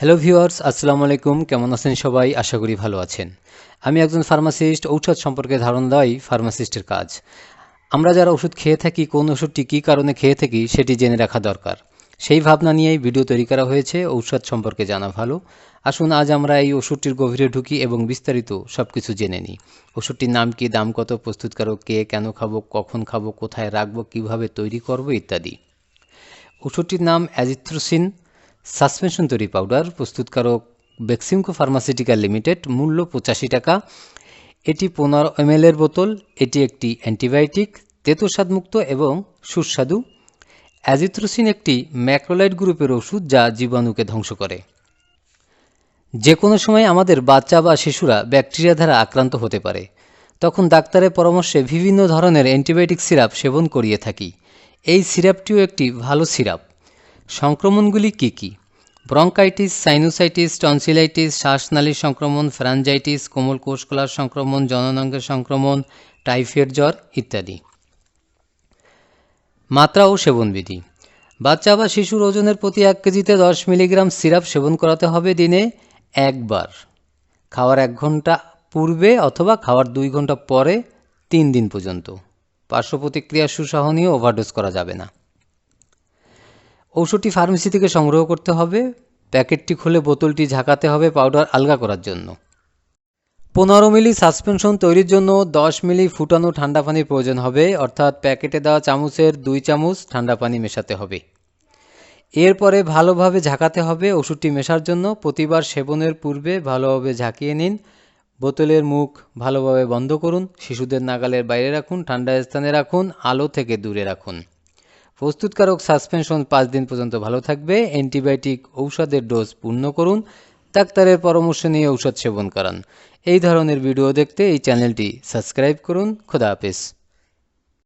Hello viewers আসসালামু আলাইকুম। কেমন আছেন সবাই? আশা করি ভালো আছেন। আমি একজন ফার্মাসিস্ট ঔষধ সম্পর্কে ধারণ দেওয়াই ফার্মাসিস্টের কাজ। আমরা যারা ওষুধ খেয়ে থাকি, কোন ওষুধটি কী কারণে খেয়ে থাকি, সেটি জেনে রাখা দরকার। সেই ভাবনা নিয়েই ভিডিও তৈরি করা হয়েছে, ঔষধ সম্পর্কে জানা ভালো। আসুন, আজ আমরা এই ওষুধটির গভীরে ঢুকি এবং বিস্তারিত সব কিছু জেনে নিই। ওষুধটির নাম কি, দাম কত, প্রস্তুতকারক কে, কেন খাব, কখন খাব, কোথায় রাখব, কীভাবে তৈরি করব, ইত্যাদি। ওষুধটির নাম অ্যাজিথ্রোসিন। সাসপেনশন তৈরি পাউডার, প্রস্তুতকারক বেক্সিমকো ফার্মাসিউটিক্যাল লিমিটেড, মূল্য পঁচাশি টাকা। এটি পনেরো এম এর বোতল, এটি একটি অ্যান্টিবায়োটিক তেতো স্বাদমুক্ত এবং সুস্বাদু। অ্যাজিথ্রোসিন একটি ম্যাক্রোলাইট গ্রুপের ওষুধ যা জীবাণুকে ধ্বংস করে। যে কোনো সময় আমাদের বাচ্চা বা শিশুরা ব্যাকটেরিয়া দ্বারা আক্রান্ত হতে পারে। তখন ডাক্তারের পরামর্শে বিভিন্ন ধরনের অ্যান্টিবায়োটিক সিরাপ সেবন করিয়ে থাকি। এই সিরাপটিও একটি ভালো সিরাপ। সংক্রমণগুলি কী কী? ব্রঙ্কাইটিস, সাইনোসাইটিস টনসিলাইটিস শ্বাসনালীর সংক্রমণ ফ্রাঞ্জাইটিস কোমল কোষকলার সংক্রমণ, জননাঙ্গের সংক্রমণ, টাইফয়েড জ্বর ইত্যাদি। মাত্রা ও সেবনবিধি। বাচ্চা বা শিশুর ওজনের প্রতি এক কেজিতে দশ মিলিগ্রাম সিরাপ সেবন করাতে হবে দিনে একবার। খাওয়ার এক ঘণ্টা পূর্বে অথবা খাওয়ার দুই ঘণ্টা পরে তিন দিন পর্যন্ত। পার্শ্ব প্রতিক্রিয়া সুসহনীয় ওভারডোজ করা যাবে না। ঔষধটি ফার্মেসি থেকে সংগ্রহ করতে হবে, প্যাকেটটি খুলে বোতলটি ঝাঁকাতে হবে পাউডার আলগা করার জন্য। পনেরো মিলি সাসপেনশন তৈরির জন্য দশ মিলি ফুটানো ঠান্ডা পানির প্রয়োজন হবে, অর্থাৎ প্যাকেটে দেওয়া চামচের দুই চামচ ঠান্ডা পানি মেশাতে হবে। এরপরে ভালোভাবে ঝাঁকাতে হবে ওষুধটি মেশার জন্য, প্রতিবার সেবনের পূর্বে ভালোভাবে ঝাঁকিয়ে নিন। বোতলের মুখ ভালোভাবে বন্ধ করুন, শিশুদের নাগালের বাইরে রাখুন, ঠান্ডা স্থানে রাখুন, আলো থেকে দূরে রাখুন। প্রস্তুতকারক সাসপেনশন পাঁচ দিন পর্যন্ত ভালো থাকবে। অ্যান্টিবায়োটিক ঔষধের ডোজ পূর্ণ করুন। ডাক্তারের পরামর্শ নিয়ে ঔষধ সেবন করান। এই ধরনের ভিডিও দেখতে এই চ্যানেলটি সাবস্ক্রাইব করুন। খোদা হাফেজ।